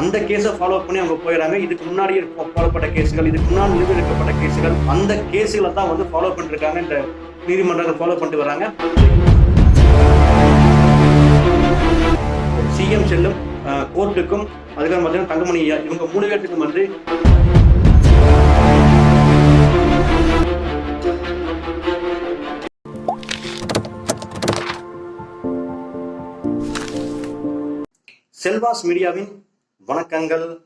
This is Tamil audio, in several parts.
அந்த கேஸை ஃபாலோ பண்ணி அவங்க போயிடறாங்க இதுக்கு முன்னாடி போடப்பட்ட கேஸுகள் இதுக்கு முன்னாடி நிரூபிக்கப்பட்ட கேஸுகள் அந்த கேஸுகளை தான் வந்து ஃபாலோ பண்ணிருக்காங்க இந்த நீதிமன்றத்தை ஃபாலோ பண்ணிட்டு வராங்க. சிஎம் செல்லும் கோர்ட்டுக்கும் அதுக்கப்புறம் பார்த்தீங்கன்னா தங்கமணி இவங்க மூணு பேர்த்துக்கும் வந்து செல்வாஸ் மீடியாவின் வணக்கங்கள்.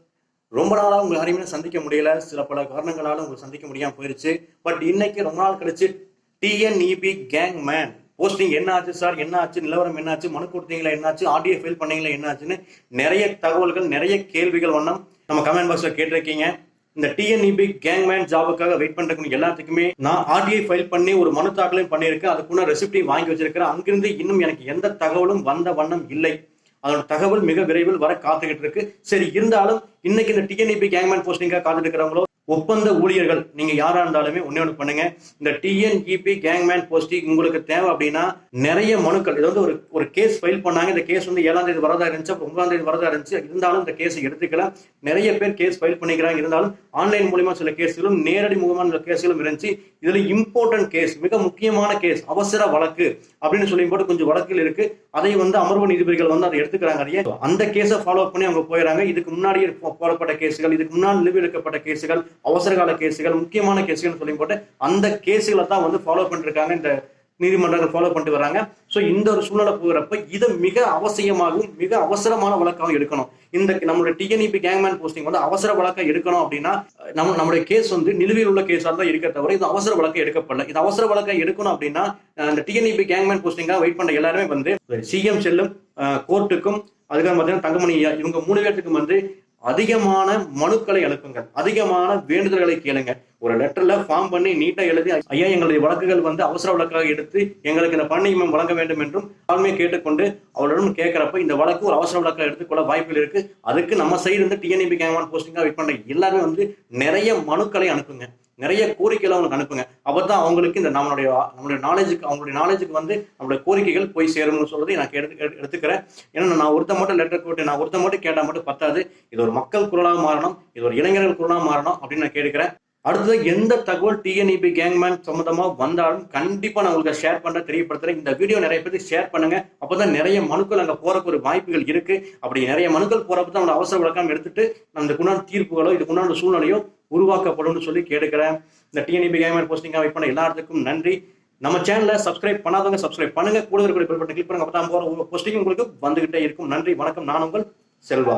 ரொம்ப நாளாக உங்களை யாரையுமே சந்திக்க முடியல. சில பல காரணங்களால் உங்களை சந்திக்க முடியாமல் போயிருச்சு. பட் இன்னைக்கு ரொம்ப நாள் கழிச்சு டிஎன்இபி கேங் மேன் போஸ்டிங் என்ன ஆச்சு சார்? என்ன ஆச்சு நிலவரம் என்னாச்சு? மனு கொடுத்தீங்களா? என்னாச்சு? ஆடியோ ஃபைல் பண்ணீங்களா? என்னாச்சுன்னு நிறைய தகவல்கள் நிறைய கேள்விகள் வண்ணம் நம்ம கமெண்ட் பாக்ஸில் கேட்டிருக்கீங்க. இந்த டிஎன்இபி கேங் மேன் ஜாபுக்காக வெயிட் பண்றதுக்கு எல்லாத்துக்குமே நான் ஆர்டிஐ ஃபைல் பண்ணி ஒரு மனு தாக்கலையும் பண்ணியிருக்கேன். அதுக்குன்னு ரெசிப்டி வாங்கி வச்சிருக்கிறேன். அங்கிருந்து இன்னும் எனக்கு எந்த தகவலும் வந்த வண்ணம் இல்லை. அதோட தகவல் மிக விரைவில் வர காத்துக்கிட்டு இருக்கு. சரி இருந்தாலும் இன்னைக்கு இந்த டிஎன்இபி கேங்மேன் போஸ்டிங்காக காத்துட்டு இருக்கிறவங்களோ ஒப்பந்த ஊழியர்கள் நீங்க யாரா இருந்தாலுமே ஒண்ணே ஒன்று பண்ணுங்க. இந்த டிஎன்இபி கேங்மேன் போஸ்டிங் உங்களுக்கு தேவை அப்படின்னா நிறைய மனுக்கள். இது வந்து ஒரு ஒரு கேஸ் ஃபைல் பண்ணாங்க. இந்த கேஸ் வந்து ஏழாம் தேதி வரதா இருந்துச்சு அப்புறம் ஒன்பதாம் தேதி வரதா இருந்துச்சு. இருந்தாலும் இந்த கேஸை எடுத்துக்கலாம் நிறைய பேர் கேஸ் ஃபைல் பண்ணிக்கிறாங்க. இருந்தாலும் ஆன்லைன் மூலியமா சில கேஸ்களும் நேரடி முகமான சில கேஸ்களும் இருந்துச்சு. இதுல இம்பார்ட்டன்ட் கேஸ் மிக முக்கியமான கேஸ் அவசர வழக்கு அப்படின்னு சொல்லி போட்டு கொஞ்சம் வழக்கில் இருக்கு. அதை வந்து அமர்வு நீதிபதிகள் வந்து அதை எடுத்துக்கிறாங்க. அதையே அந்த கேஸை ஃபாலோ பண்ணி அவங்க போயிடறாங்க. இதுக்கு முன்னாடி போடப்பட்ட கேஸுகள் இதுக்கு முன்னாடி நிலுவையிடப்பட்ட கேஸுகள் அவசர கால கேஸுகள் முக்கியமான கேஸுகள் சொல்லி போட்டு அந்த கேஸுகளை தான் வந்து ஃபாலோ பண்ணிருக்காங்க. இந்த நீதிமன்றங்கள் ஃபாலோ பண்ணிட்டு வராங்க. ஸோ இந்த ஒரு சூழ்நிலை போகிறப்ப இதை மிக அவசியமாகவும் மிக அவசரமான வழக்காகவும் எடுக்கணும். இந்த நம்மளுடைய டிஎன்இபி கேங்மேன் போஸ்டிங் வந்து அவசர வழக்கை எடுக்கணும் அப்படின்னா நம்ம நம்மளுடைய கேஸ் வந்து நிலுவையில் உள்ள கேஸாக தான் இருக்க தவிர இது அவசர வழக்கை எடுக்கப்படல. இது அவசர வழக்கை எடுக்கணும் அப்படின்னா அஹ், இந்த டிஎன்இபி கேங்மேன் போஸ்டிங்காக வெயிட் பண்ண எல்லாருமே வந்து சிஎம் செல்லும் கோர்ட்டுக்கும் அதுக்கப்புறம் பார்த்தீங்கன்னா தங்கமணி இவங்க மூணு பேர்த்துக்கும் வந்து அதிகமான மனுக்களை அனுப்புங்கள் அதிகமான வேண்டுதல்களை கேளுங்க ஒரு லெட்டர்ல ஃபார்ம் பண்ணி நீட்டா எழுதி ஐயா எங்களுடைய வழக்குகள் வந்து அவசர வழக்காக எடுத்து எங்களுக்கு இந்த பணியமம் வழங்க வேண்டும் என்றும் ஆளுமையை கேட்டுக்கொண்டு அவளிடம் கேட்கிறப்ப இந்த வழக்கு ஒரு அவசர வழக்காக எடுத்துக்கொள்ள வாய்ப்புகள் இருக்கு. அதுக்கு நம்ம சைடு இருந்து டிஎன்இபி கேங்வான் போஸ்டிங்காக வெயிட் பண்ற எல்லாருமே வந்து நிறைய மனுக்களை அனுப்புங்க. நிறைய கோரிக்கைகளை அவங்களுக்கு அனுப்புங்க. அப்பதான் அவங்களுக்கு இந்த நம்மளுடைய நம்மளுடைய நாலேஜுக்கு அவங்களுடைய நாலேஜுக்கு வந்து நம்மளுடைய கோரிக்கைகள் போய் சேரும்னு சொல்றதை நான் எடுத்து எடுத்துக்கிறேன். ஏன்னா நான் ஒருத்த மட்டும் லெட்டர் போட்டு நான் ஒருத்த மட்டும் கேட்டால் மட்டும் பத்தாது. இது ஒரு மக்கள் குரலாக மாறணும். இது ஒரு இளைஞர்கள் குரலாக மாறணும் அப்படின்னு நான் கேட்கிறேன் அடுத்தது எந்த தகவல் டிஎன்இபி கேங்மேன் சம்மந்தமாக வந்தாலும் கண்டிப்பாக நான் உங்களுக்கு ஷேர் பண்ற தெரியப்படுத்துகிறேன் இந்த வீடியோ நிறைய பேருக்கு ஷேர் பண்ணுங்க. அப்பதான் நிறைய மனுக்கள் அங்கே போறதுக்கு ஒரு வாய்ப்புகள் இருக்கு. அப்படி நிறைய மனுக்கள் போறப்ப தான் நம்ம அவசர விளக்கம் எடுத்துட்டு அந்த குணான தீர்ப்புகளோ இதுக்குண்டான சூழ்நிலையோ உருவாக்கப்படும் சொல்லி கேட்டுக்கிறேன். இந்த டிஎன்இபி கேமர் போஸ்டிங்காக வெயிட் பண்ண எல்லாத்துக்கும் நன்றி. நம்ம சேனலை சப்ஸ்கிரைப் பண்ணாதவங்க சப்ஸ்கிரைப் பண்ணுங்க. கூட இருக்கிற பெல் பட்டன் கிளிக் பண்ணுங்க. அப்பதான் போகிற போஸ்டிங் உங்களுக்கு வந்துகிட்டே இருக்கும். நன்றி. வணக்கம். நான் உங்கள் செல்வா.